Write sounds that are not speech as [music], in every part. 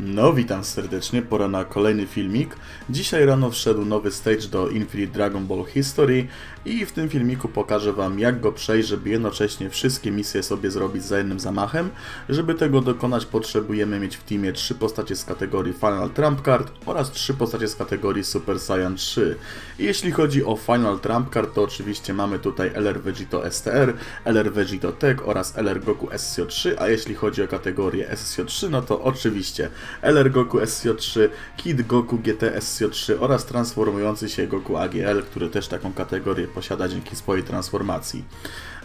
No, witam serdecznie, pora na kolejny filmik. Dzisiaj rano wszedł nowy stage do Infinite Dragon Ball History i w tym filmiku pokażę Wam jak go przejść, żeby jednocześnie wszystkie misje sobie zrobić za jednym zamachem. Żeby tego dokonać potrzebujemy mieć w teamie trzy postacie z kategorii Final Trump Card oraz trzy postacie z kategorii Super Saiyan 3. I jeśli chodzi o Final Trump Card, to oczywiście mamy tutaj LR Vegito STR, LR Vegito Tech oraz LR Goku SSO3, a jeśli chodzi o kategorię SSO3, no to oczywiście LR Goku SSO3, Kid Goku GT SSO3 oraz transformujący się Goku AGL, który też taką kategorię posiada dzięki swojej transformacji.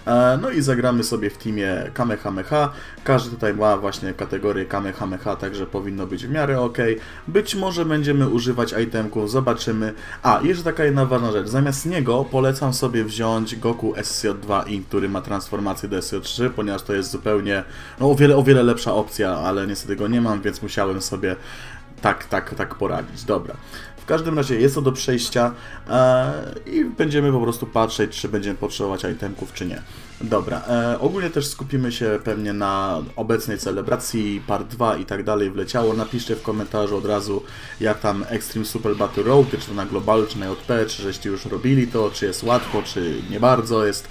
E, No i zagramy sobie w teamie Kamehameha. Każdy tutaj ma właśnie kategorię Kamehameha, także powinno być w miarę ok. Być może będziemy używać itemków, zobaczymy. A, jeszcze taka jedna ważna rzecz. Zamiast niego polecam sobie wziąć Goku SCO2 i który ma transformację do SCO3, ponieważ to jest zupełnie, no o wiele, o wiele lepsza opcja, ale niestety go nie mam, więc musiałem sobie tak, tak, tak poradzić. Dobra. W każdym razie jest to do przejścia e, i będziemy po prostu patrzeć, czy będziemy potrzebować itemków, czy nie. Dobra, e, ogólnie też skupimy się pewnie na obecnej celebracji, part 2 i tak dalej wleciało. Napiszcie w komentarzu od razu, jak tam Extreme Super Battle Road, czy to na globalu, czy na JP, czy żeście już robili to, czy jest łatwo, czy nie bardzo jest.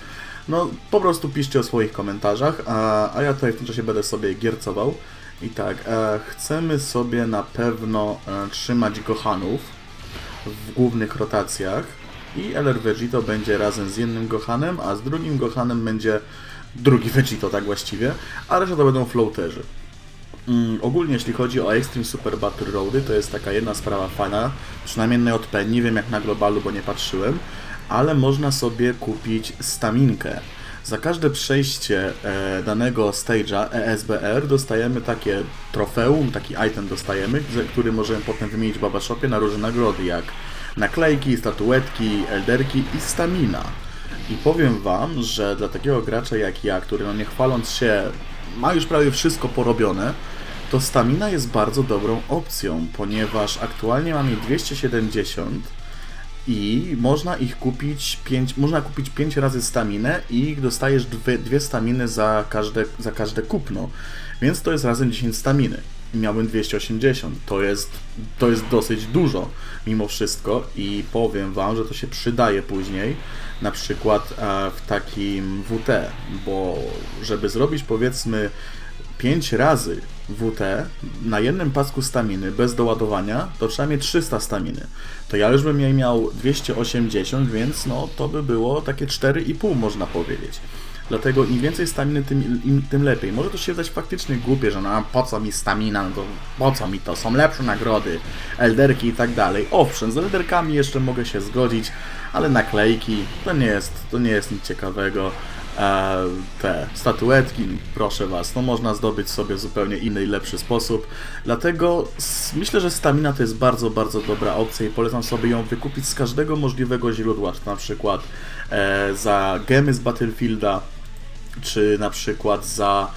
No, po prostu piszcie o swoich komentarzach, a, a ja tutaj w tym czasie będę sobie giercował. I tak, e, chcemy sobie na pewno e, trzymać Gohanów w głównych rotacjach i LR Vegito będzie razem z jednym Gohanem, a z drugim Gohanem będzie drugi Vegito, tak właściwie, a reszta to będą floaterzy. Mm, ogólnie jeśli chodzi o Extreme Super Battle Roady, to jest taka jedna sprawa fajna, przynajmniej na JP, nie wiem jak na globalu, bo nie patrzyłem, ale można sobie kupić staminkę. Za każde przejście e, danego stage'a ESBR dostajemy takie trofeum, taki item dostajemy, który możemy potem wymienić w Baba Shopie na różne nagrody, jak naklejki, statuetki, elderki i stamina. I powiem Wam, że dla takiego gracza jak ja, który no nie chwaląc się ma już prawie wszystko porobione, to stamina jest bardzo dobrą opcją, ponieważ aktualnie mam jej 270 i można ich kupić 5, można kupić 5 razy staminę i dostajesz dwie, dwie staminy za każde, za każde kupno. Więc to jest razem 10 staminy. Miałbym 280. To jest, to jest dosyć dużo mimo wszystko i powiem wam, że to się przydaje później na przykład e, w takim WT, bo żeby zrobić powiedzmy 5 razy WT na jednym pasku staminy bez doładowania, to trzeba mieć 300 staminy. To ja już bym jej miał 280, więc no to by było takie 4,5 można powiedzieć. Dlatego im więcej staminy, tym, im, tym lepiej. Może to się wydać faktycznie głupie, że no po co mi stamina, no po co mi to, są lepsze nagrody, elderki i tak dalej. Owszem, z elderkami jeszcze mogę się zgodzić, ale naklejki to nie jest, to nie jest nic ciekawego. Te statuetki, proszę Was, no można zdobyć sobie zupełnie inny i lepszy sposób. Dlatego myślę, że stamina to jest bardzo, bardzo dobra opcja i polecam sobie ją wykupić z każdego możliwego źródła, czy na przykład e, za gemy z Battlefielda, czy na przykład za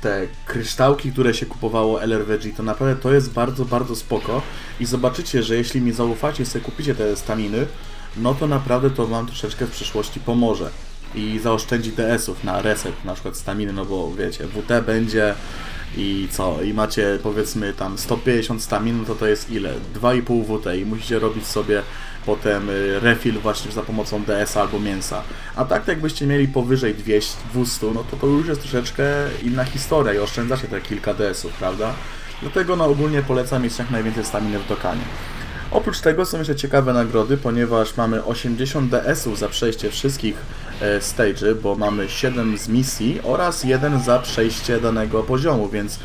te kryształki, które się kupowało LRVG, to naprawdę to jest bardzo, bardzo spoko i zobaczycie, że jeśli mi zaufacie i sobie kupicie te staminy, no to naprawdę to Wam troszeczkę w przyszłości pomoże i zaoszczędzi DS-ów na reset, na przykład staminy, no bo wiecie, WT będzie i co, i macie powiedzmy tam 150 stamin, no to to jest ile? 2,5 WT i musicie robić sobie potem y, refill właśnie za pomocą DS albo mięsa. A tak jakbyście mieli powyżej 200, 200, no to to już jest troszeczkę inna historia i oszczędzacie te kilka DS-ów, prawda? Dlatego no ogólnie polecam mieć jak najwięcej staminy w dokanie. Oprócz tego są jeszcze ciekawe nagrody, ponieważ mamy 80 DS-ów za przejście wszystkich stage'y, bo mamy 7 z misji oraz 1 za przejście danego poziomu, więc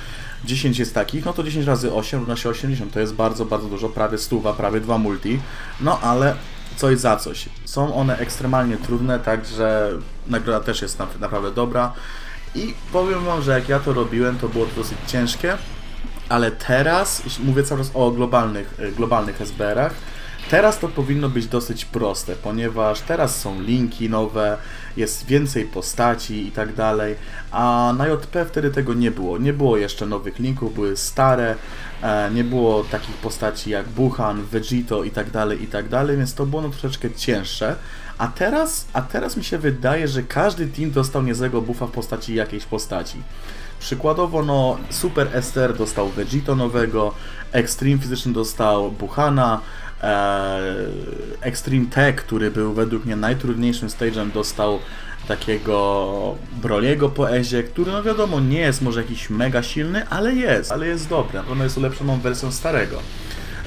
10 jest takich, no to 10 razy 8 równa się 80, to jest bardzo, bardzo dużo, prawie stuwa, prawie 2 multi, no ale coś za coś. Są one ekstremalnie trudne, także nagroda też jest na- naprawdę dobra. I powiem Wam, że jak ja to robiłem, to było to dosyć ciężkie, ale teraz, mówię cały czas o globalnych, y, globalnych SBR-ach, teraz to powinno być dosyć proste, ponieważ teraz są linki nowe, jest więcej postaci i tak dalej, a na JP wtedy tego nie było. Nie było jeszcze nowych linków, były stare, e, nie było takich postaci jak Buchan, Vegito i tak dalej, i tak dalej, więc to było no troszeczkę cięższe. A teraz, a teraz mi się wydaje, że każdy team dostał niezłego buffa w postaci jakiejś postaci. Przykładowo, no, Super STR dostał Vegito nowego, Extreme Physician dostał Buchana, Extreme Tech, który był według mnie najtrudniejszym stage'em, dostał takiego Broliego po Ezie, który no wiadomo nie jest może jakiś mega silny, ale jest, ale jest dobry, ono jest ulepszoną wersją starego.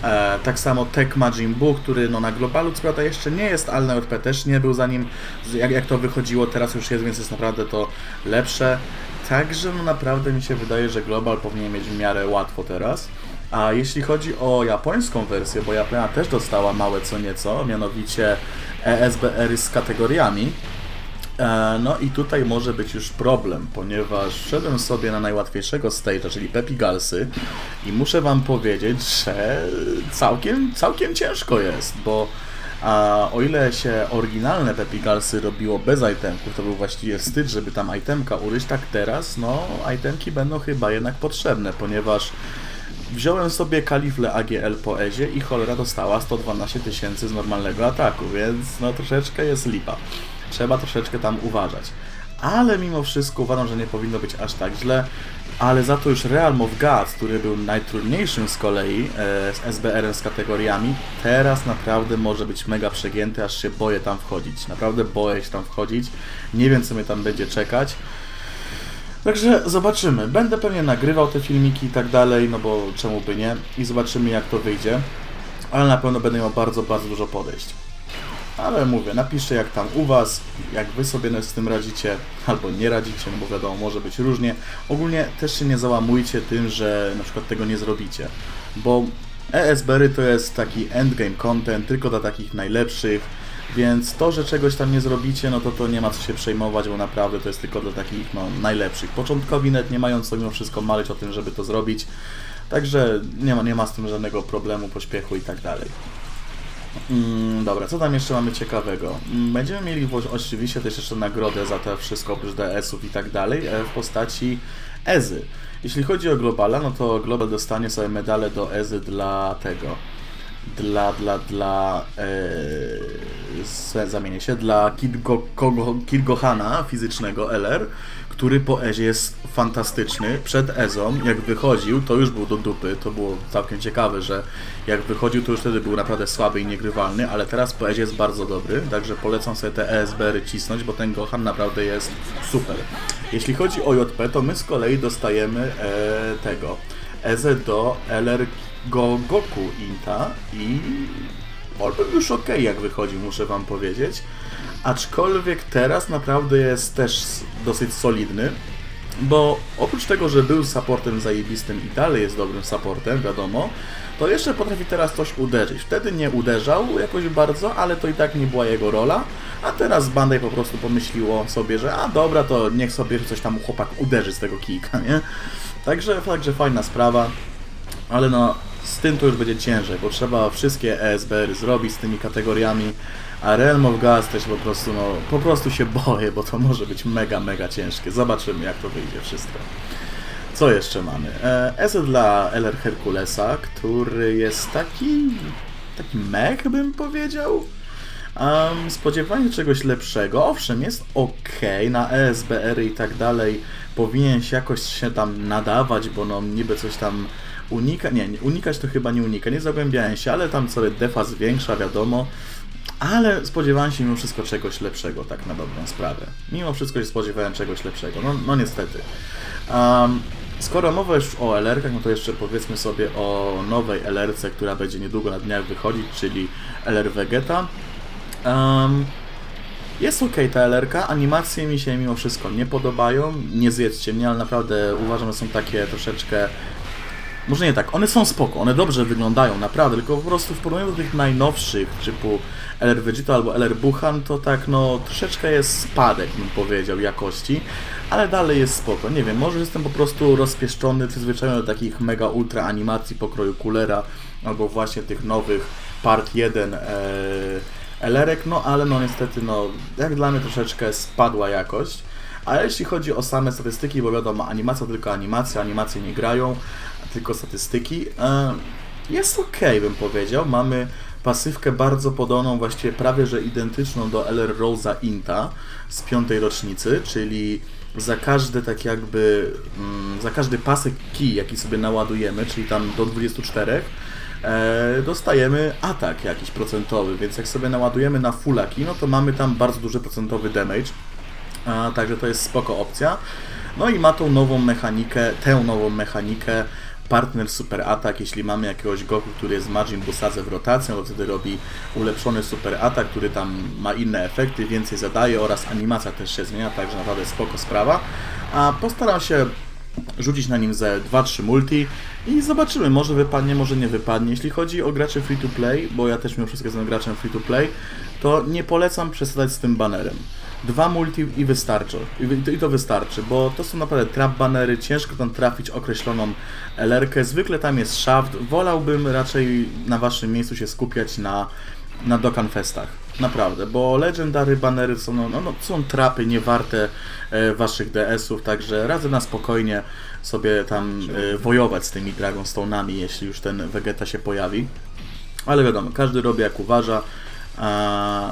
E, tak samo Tech Majin Buu, który no, na globalu co prawda jeszcze nie jest, ale na JP też nie był zanim jak, jak to wychodziło, teraz już jest, więc jest naprawdę to lepsze. Także no naprawdę mi się wydaje, że global powinien mieć w miarę łatwo teraz. A jeśli chodzi o japońską wersję, bo Japonia też dostała małe co nieco, mianowicie ESBR z kategoriami, E, No i tutaj może być już problem, ponieważ wszedłem sobie na najłatwiejszego stage'a, czyli Pepi Galsy i muszę wam powiedzieć, że całkiem, całkiem ciężko jest, bo a o ile się oryginalne Pepi Galsy robiło bez itemków, to był właściwie wstyd, żeby tam itemka uryć, tak teraz, no, itemki będą chyba jednak potrzebne, ponieważ Wziąłem sobie kalifle AGL po Ezie i cholera dostała 112 tysięcy z normalnego ataku, więc no troszeczkę jest lipa. Trzeba troszeczkę tam uważać. Ale mimo wszystko uważam, że nie powinno być aż tak źle. Ale za to już Realm of Gods, który był najtrudniejszym z kolei e, z SBR-em z kategoriami, teraz naprawdę może być mega przegięty, aż się boję tam wchodzić. Naprawdę boję się tam wchodzić. Nie wiem, co mnie tam będzie czekać. Także zobaczymy. Będę pewnie nagrywał te filmiki i tak dalej, no bo czemu by nie. I zobaczymy jak to wyjdzie. Ale na pewno będę miał bardzo, bardzo dużo podejść. Ale mówię, napiszcie jak tam u Was, jak Wy sobie z tym radzicie, albo nie radzicie, no bo wiadomo, może być różnie. Ogólnie też się nie załamujcie tym, że na przykład tego nie zrobicie, bo ESBR to jest taki endgame content tylko dla takich najlepszych, więc to, że czegoś tam nie zrobicie, no to to nie ma co się przejmować, bo naprawdę to jest tylko dla takich no, najlepszych. Początkowi net nie mają co mimo wszystko marzyć o tym, żeby to zrobić, także nie ma, nie ma z tym żadnego problemu, pośpiechu i tak dalej. Mm, dobra, co tam jeszcze mamy ciekawego? Mm, Będziemy mieli oczywiście też jeszcze nagrodę za to wszystko oprócz DS-ów i tak dalej e, w postaci Ezy. Jeśli chodzi o Globala, no to Global dostanie sobie medale do Ezy dla tego. Dla, dla, dla. E, zamienię się. Dla Kirgo, Kogo, Kirgohana fizycznego LR, który po Ezie jest fantastyczny. Przed Ezą, jak wychodził, to już był do dupy. To było całkiem ciekawe, że jak wychodził, to już wtedy był naprawdę słaby i niegrywalny, ale teraz po Ezie jest bardzo dobry. Także polecam sobie te ESBR-y cisnąć, bo ten Gohan naprawdę jest super. Jeśli chodzi o JP, to my z kolei dostajemy e, tego. Ezę do LR Go Goku Inta i on był już ok, jak wychodził, muszę wam powiedzieć. Aczkolwiek teraz naprawdę jest też dosyć solidny, bo oprócz tego, że był supportem zajebistym i dalej jest dobrym supportem, wiadomo, to jeszcze potrafi teraz coś uderzyć. Wtedy nie uderzał jakoś bardzo, ale to i tak nie była jego rola, a teraz Bandai po prostu pomyśliło sobie, że a dobra, to niech sobie coś tam chłopak uderzy z tego kijka, nie? Także, także fajna sprawa, ale no z tym to już będzie ciężej, bo trzeba wszystkie ESBR zrobić z tymi kategoriami, a Realm of Gas też po prostu, no, po prostu się boję, bo to może być mega, mega ciężkie. Zobaczymy jak to wyjdzie wszystko. Co jeszcze mamy? E, ESE dla LR Herkulesa, który jest taki, taki mech bym powiedział. Um, spodziewanie czegoś lepszego, owszem, jest ok, na ESBR i tak dalej powinien się jakoś się tam nadawać, bo no niby coś tam unika, nie, unikać to chyba nie unika, nie zagłębiałem się, ale tam sobie defa zwiększa, wiadomo, ale spodziewałem się mimo wszystko czegoś lepszego, tak na dobrą sprawę. Mimo wszystko się spodziewałem czegoś lepszego, no, no niestety. Um, skoro mowa już o LR-kach, no to jeszcze powiedzmy sobie o nowej LR-ce, która będzie niedługo na dniach wychodzić, czyli LR Vegeta. Um, jest ok ta LR-ka, animacje mi się mimo wszystko nie podobają, nie zjedzcie mnie, ale naprawdę uważam, że są takie troszeczkę może nie tak, one są spoko, one dobrze wyglądają, naprawdę, tylko po prostu w porównaniu do tych najnowszych, typu LR Vegeta albo LR Buchan, to tak no troszeczkę jest spadek, bym powiedział, jakości, ale dalej jest spoko. Nie wiem, może jestem po prostu rozpieszczony, przyzwyczajony do takich mega ultra animacji pokroju Kulera, albo właśnie tych nowych Part 1 e, LR-ek, no ale no niestety, no jak dla mnie troszeczkę spadła jakość. Ale jeśli chodzi o same statystyki, bo wiadomo, animacja tylko animacja, animacje nie grają, tylko statystyki, e, jest ok, bym powiedział. Mamy pasywkę bardzo podobną, właściwie prawie że identyczną do LR Rosa Inta z piątej rocznicy, czyli za każdy tak jakby, mm, za każdy pasek key, jaki sobie naładujemy, czyli tam do 24, e, dostajemy atak jakiś procentowy, więc jak sobie naładujemy na full key, no to mamy tam bardzo duży procentowy damage, także to jest spoko opcja. No i ma tą nową mechanikę, tę nową mechanikę, partner super atak, jeśli mamy jakiegoś Goku, który jest Majin Busadze w rotacji, no to wtedy robi ulepszony super atak, który tam ma inne efekty, więcej zadaje oraz animacja też się zmienia, także naprawdę spoko sprawa. A postaram się rzucić na nim ze 2-3 multi i zobaczymy, może wypadnie, może nie wypadnie. Jeśli chodzi o graczy free to play, bo ja też mimo wszystko jestem graczem free to play, to nie polecam przesadzać z tym banerem. Dwa multi i wystarczy. I to wystarczy, bo to są naprawdę trap banery, ciężko tam trafić określoną LR-kę. Zwykle tam jest shaft. Wolałbym raczej na waszym miejscu się skupiać na, na Dokkan Festach. Naprawdę, bo legendary banery są, no, no, są trapy niewarte e, waszych DS-ów, także radzę na spokojnie sobie tam e, wojować z tymi Dragonstone'ami, jeśli już ten Vegeta się pojawi. Ale wiadomo, każdy robi jak uważa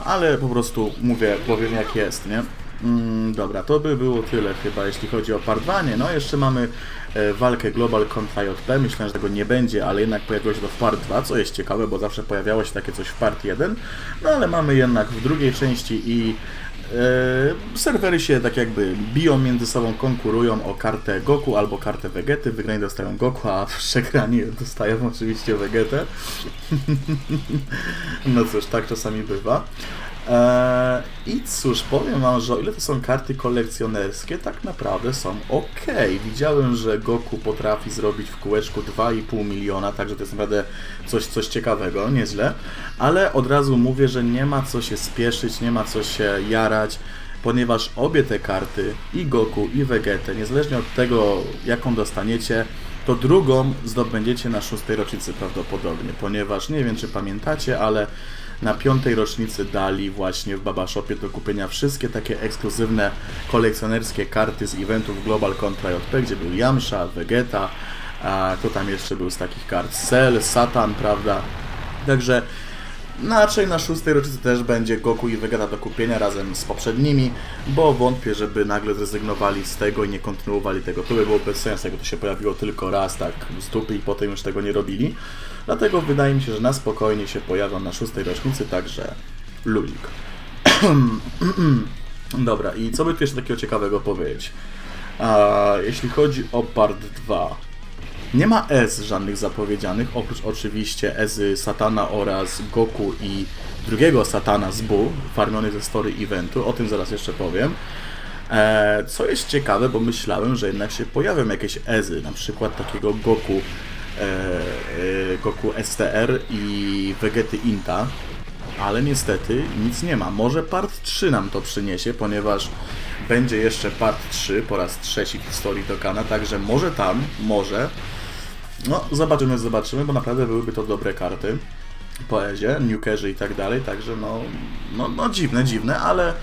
ale po prostu mówię, powiem jak jest, nie? Mm, dobra, to by było tyle chyba, jeśli chodzi o part 2. Nie, no jeszcze mamy e, walkę Global kontra JP. Myślę, że tego nie będzie, ale jednak pojawiło się to w part 2, co jest ciekawe, bo zawsze pojawiało się takie coś w part 1. No ale mamy jednak w drugiej części i serwery się tak jakby biją między sobą, konkurują o kartę Goku albo kartę Vegety. Wygrani dostają Goku, a przegrani dostają oczywiście Vegetę. [laughs] no cóż, tak czasami bywa. Eee, I cóż, powiem wam, że o ile to są karty kolekcjonerskie, tak naprawdę są ok. Widziałem, że Goku potrafi zrobić w kółeczku 2,5 miliona, także to jest naprawdę coś, coś ciekawego, nieźle. Ale od razu mówię, że nie ma co się spieszyć, nie ma co się jarać, ponieważ obie te karty, i Goku, i Vegetę, niezależnie od tego, jaką dostaniecie, to drugą zdobędziecie na szóstej rocznicy prawdopodobnie, ponieważ nie wiem, czy pamiętacie, ale na piątej rocznicy dali właśnie w Baba Shopie do kupienia wszystkie takie ekskluzywne kolekcjonerskie karty z eventów Global Contra JP, gdzie był Yamcha, Vegeta, a to tam jeszcze był z takich kart Cell, Satan, prawda? Także raczej na szóstej rocznicy też będzie Goku i Vegeta do kupienia razem z poprzednimi, bo wątpię, żeby nagle zrezygnowali z tego i nie kontynuowali tego. To by było bez sensu, jakby to się pojawiło tylko raz tak z dupy i potem już tego nie robili. Dlatego wydaje mi się, że na spokojnie się pojawią na szóstej rocznicy, także luzik. [clears throat] Dobra, i co by tu jeszcze takiego ciekawego powiedzieć? Jeśli chodzi o part 2, nie ma S żadnych zapowiedzianych, oprócz oczywiście Ezy Satana oraz Goku i drugiego Satana z Bu, farmiony ze story eventu, o tym zaraz jeszcze powiem. E, co jest ciekawe, bo myślałem, że jednak się pojawią jakieś Ezy, na przykład takiego Goku E, e, Goku STR i Vegety Inta, ale niestety nic nie ma. Może part 3 nam to przyniesie, ponieważ będzie jeszcze part 3 po raz trzeci w historii Dokana, także może tam, może. No, zobaczymy, zobaczymy, bo naprawdę byłyby to dobre karty. Poezie, Newkerze i tak dalej, także no, no, no dziwne, dziwne, ale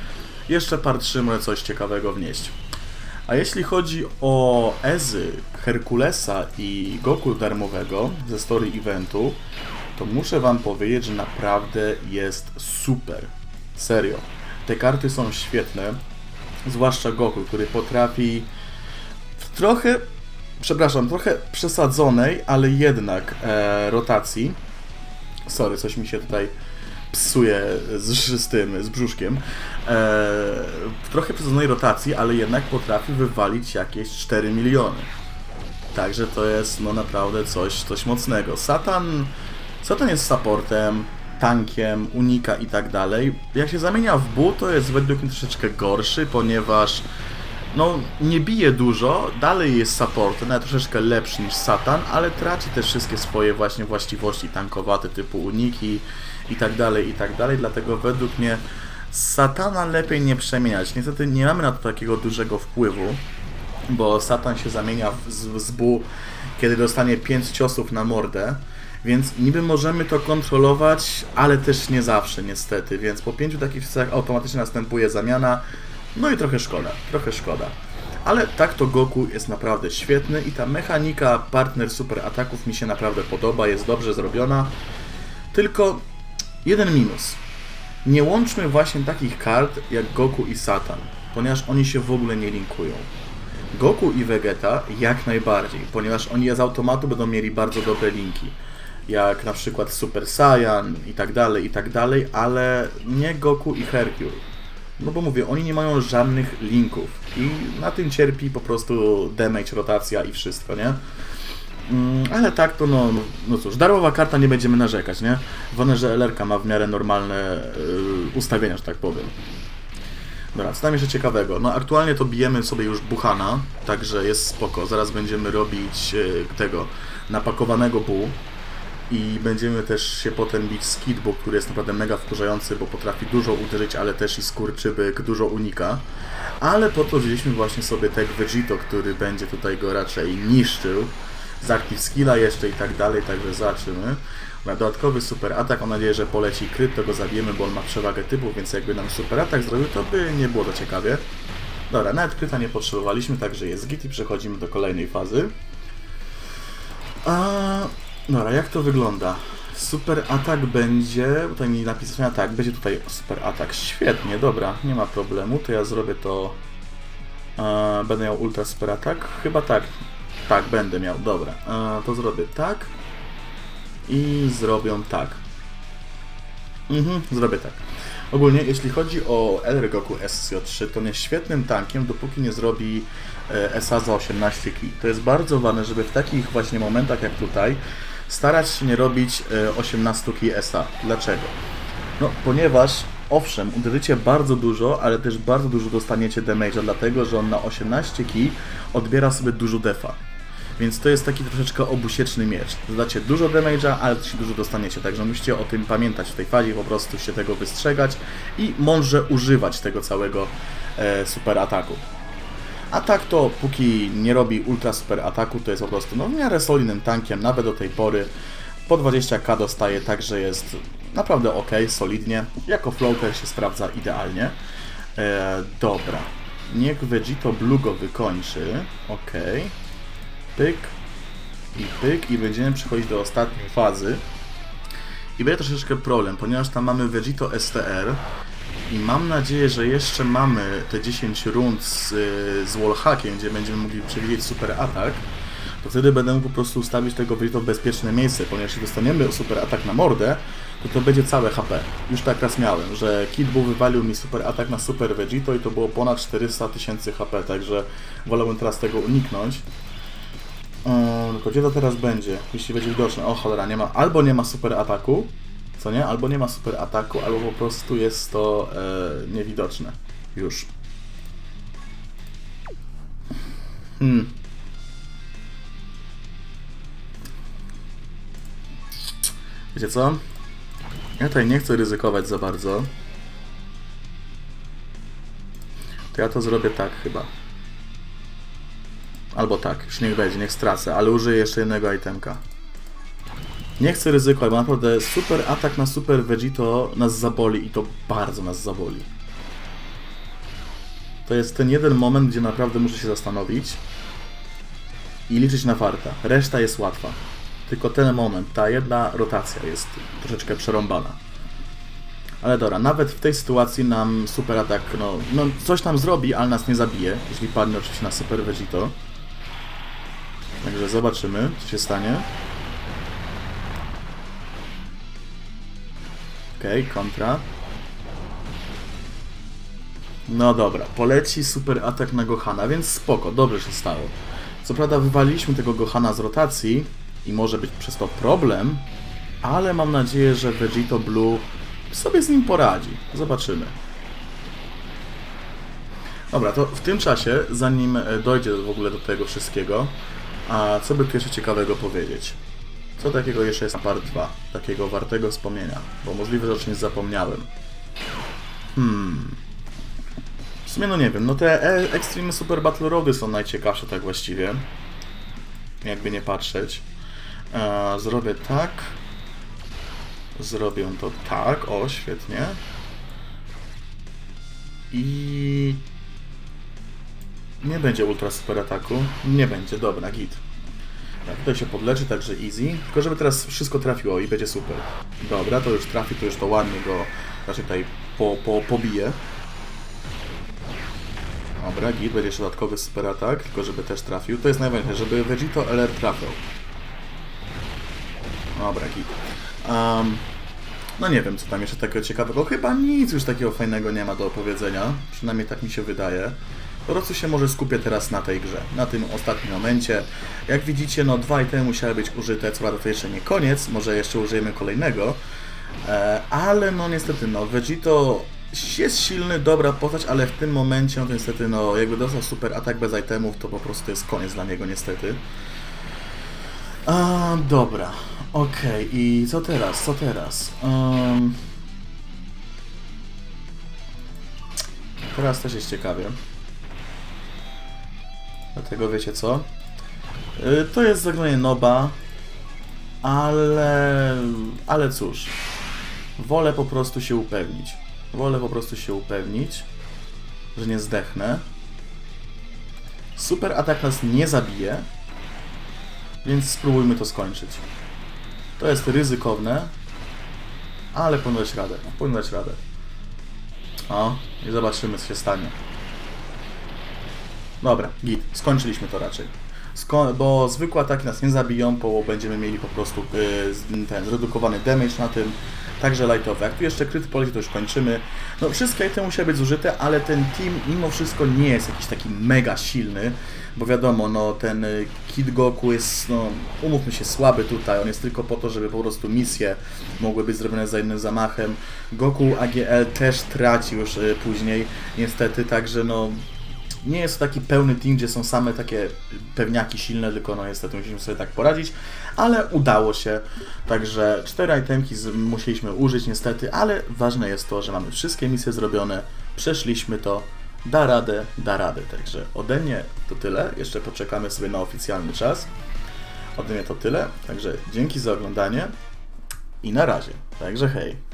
jeszcze part 3 może coś ciekawego wnieść. A jeśli chodzi o Ezy, Herkulesa i Goku darmowego ze story eventu, to muszę wam powiedzieć, że naprawdę jest super. Serio. Te karty są świetne, zwłaszcza Goku, który potrafi w trochę, przepraszam, trochę przesadzonej, ale jednak e, rotacji. Sorry, coś mi się tutaj psuje z, z tym, z brzuszkiem, e, w trochę przesadzonej rotacji, ale jednak potrafi wywalić jakieś 4 miliony. Także to jest no naprawdę coś, coś mocnego. Satan, Satan jest supportem, tankiem, unika i tak dalej. Jak się zamienia w Bu, to jest według mnie troszeczkę gorszy, ponieważ no nie bije dużo, dalej jest supportem, nawet troszeczkę lepszy niż Satan, ale traci też wszystkie swoje właśnie właściwości tankowate typu uniki, i tak dalej, i tak dalej, dlatego według mnie Satana lepiej nie przemieniać. Niestety nie mamy na to takiego dużego wpływu, bo Satan się zamienia w, z, bu, kiedy dostanie 5 ciosów na mordę, więc niby możemy to kontrolować, ale też nie zawsze niestety, więc po 5 takich ciosach automatycznie następuje zamiana, no i trochę szkoda, trochę szkoda. Ale tak to Goku jest naprawdę świetny i ta mechanika partner super ataków mi się naprawdę podoba, jest dobrze zrobiona. Tylko Jeden minus. Nie łączmy właśnie takich kart jak Goku i Satan. ponieważ oni się w ogóle nie linkują. Goku i Vegeta jak najbardziej, ponieważ oni z automatu będą mieli bardzo dobre linki. Jak na przykład Super Saiyan i tak dalej, i tak dalej, ale nie Goku i Hercule. No bo mówię, oni nie mają żadnych linków i na tym cierpi po prostu damage, rotacja i wszystko, nie? Mm, ale tak to no, no cóż, darmowa karta nie będziemy narzekać, nie? Wolne, że LRK ma w miarę normalne yy, ustawienia, że tak powiem. Dobra, co tam jeszcze ciekawego? No aktualnie to bijemy sobie już Buchana, także jest spoko. Zaraz będziemy robić yy, tego napakowanego Bu i będziemy też się potem bić z Kidbu, który jest naprawdę mega wkurzający, bo potrafi dużo uderzyć, ale też i skurczybyk dużo unika. Ale po to wzięliśmy właśnie sobie tag Vegito, który będzie tutaj go raczej niszczył z skilla jeszcze i tak dalej, także zobaczymy. Dodatkowy super atak, mam nadzieję, że poleci kryt, to go zabijemy, bo on ma przewagę typu, więc jakby nam super atak zrobił, to by nie było to ciekawie. Dobra, nawet kryta nie potrzebowaliśmy, także jest git i przechodzimy do kolejnej fazy. A, dobra, jak to wygląda? Super atak będzie, tutaj mi napisane tak, będzie tutaj super atak, świetnie, dobra, nie ma problemu, to ja zrobię to, e, będę miał ultra super atak, chyba tak, tak, będę miał, dobra. E, to zrobię tak. I zrobią tak. Mhm, zrobię tak. Ogólnie, jeśli chodzi o Elregoku SCO3, to on jest świetnym tankiem, dopóki nie zrobi e, SA za 18 ki. To jest bardzo ważne, żeby w takich właśnie momentach jak tutaj starać się nie robić e, 18 ki SA. Dlaczego? No, ponieważ owszem, uderzycie bardzo dużo, ale też bardzo dużo dostaniecie damage'a, dlatego że on na 18 ki odbiera sobie dużo defa. Więc to jest taki troszeczkę obusieczny miecz. Zadacie dużo damage'a, ale też dużo dostaniecie, także musicie o tym pamiętać w tej fazie, po prostu się tego wystrzegać i mądrze używać tego całego e, super ataku. A tak to, póki nie robi ultra super ataku, to jest po prostu no, w miarę solidnym tankiem, nawet do tej pory. Po 20k dostaje, także jest naprawdę ok, solidnie. Jako floater się sprawdza idealnie. E, dobra. Niech Vegito Blue go wykończy. Ok. Pyk. I pyk. I będziemy przechodzić do ostatniej fazy. I będzie troszeczkę problem, ponieważ tam mamy Vegito STR. I mam nadzieję, że jeszcze mamy te 10 rund z, z wallhackiem, gdzie będziemy mogli przewidzieć super atak. To wtedy będę po prostu ustawić tego Vegito w bezpieczne miejsce, ponieważ jeśli dostaniemy super atak na mordę, to to będzie całe HP. Już tak raz miałem, że Kid Buu wywalił mi super atak na super Vegito i to było ponad 400 tysięcy HP, także wolałbym teraz tego uniknąć. Tylko gdzie to teraz będzie? Jeśli będzie widoczne. O cholera, nie ma. Albo nie ma super ataku, co nie? Albo nie ma super ataku, albo po prostu jest to e, niewidoczne. Już. Hmm. Wiecie co? Ja tutaj nie chcę ryzykować za bardzo. To ja to zrobię tak chyba. Albo tak, już niech będzie, niech stracę, ale użyję jeszcze jednego itemka. Nie chcę ryzykować, bo naprawdę super atak na super Vegito nas zaboli i to bardzo nas zaboli. To jest ten jeden moment, gdzie naprawdę muszę się zastanowić i liczyć na farta. Reszta jest łatwa. Tylko ten moment, ta jedna rotacja jest troszeczkę przerąbana. Ale dobra, nawet w tej sytuacji nam super atak, no, no coś tam zrobi, ale nas nie zabije, jeśli padnie oczywiście na super Vegito. Także zobaczymy, co się stanie. Okej, okay, kontra. No dobra, poleci super atak na Gohana, więc spoko, dobrze się stało. Co prawda wywaliliśmy tego Gohana z rotacji i może być przez to problem, ale mam nadzieję, że Vegito Blue sobie z nim poradzi. Zobaczymy. Dobra, to w tym czasie, zanim dojdzie w ogóle do tego wszystkiego, a co by tu jeszcze ciekawego powiedzieć? Co takiego jeszcze jest part 2? Takiego wartego wspomnienia? Bo możliwe, że o czymś zapomniałem. Hmm. W sumie no nie wiem, no te e Extreme Super Battle Roady są najciekawsze tak właściwie. Jakby nie patrzeć. E, zrobię tak. Zrobię to tak, o świetnie. I nie będzie ultra super ataku. Nie będzie, dobra, git. Tak, tutaj się podleczy, także easy. Tylko żeby teraz wszystko trafiło i będzie super. Dobra, to już trafi, to już to ładnie go raczej tutaj po, po, pobije. Dobra, git, będzie jeszcze dodatkowy super atak, tylko żeby też trafił. To jest najważniejsze, żeby Vegito LR trafił. Dobra, git. Um, no nie wiem, co tam jeszcze takiego ciekawego. Chyba nic już takiego fajnego nie ma do opowiedzenia. Przynajmniej tak mi się wydaje. Po prostu się może skupię teraz na tej grze, na tym ostatnim momencie. Jak widzicie, no dwa itemy musiały być użyte, co prawda to jeszcze nie koniec, może jeszcze użyjemy kolejnego. E, ale no niestety, no Vegito jest silny, dobra postać, ale w tym momencie, no niestety, no jakby dostał super atak bez itemów, to po prostu jest koniec dla niego niestety. A, dobra, okej, i co teraz, co teraz? Um, teraz też jest ciekawie. Dlatego wiecie co? Y, To jest zagrożenie Noba, ale... ale cóż. Wolę po prostu się upewnić. Wolę po prostu się upewnić, że nie zdechnę. Super atak nas nie zabije, więc spróbujmy to skończyć. To jest ryzykowne, ale powinno dać radę. Powinno dać radę. O, i zobaczymy co się stanie. Dobra, git. Skończyliśmy to raczej. Sko bo zwykłe ataki nas nie zabiją, bo będziemy mieli po prostu y, z- ten zredukowany damage na tym. Także lightowe. Jak tu jeszcze kryty poleci, to już kończymy. No wszystkie itemy musiały być zużyte, ale ten team mimo wszystko nie jest jakiś taki mega silny, bo wiadomo, no ten y, Kid Goku jest, no umówmy się, słaby tutaj. On jest tylko po to, żeby po prostu misje mogły być zrobione za jednym zamachem. Goku AGL też traci już y, później, niestety, także no nie jest to taki pełny team, gdzie są same takie pewniaki silne, tylko no niestety musimy sobie tak poradzić, ale udało się. Także cztery itemki musieliśmy użyć niestety, ale ważne jest to, że mamy wszystkie misje zrobione, przeszliśmy to, da radę, da radę. Także ode mnie to tyle, jeszcze poczekamy sobie na oficjalny czas. Ode mnie to tyle, także dzięki za oglądanie i na razie. Także hej.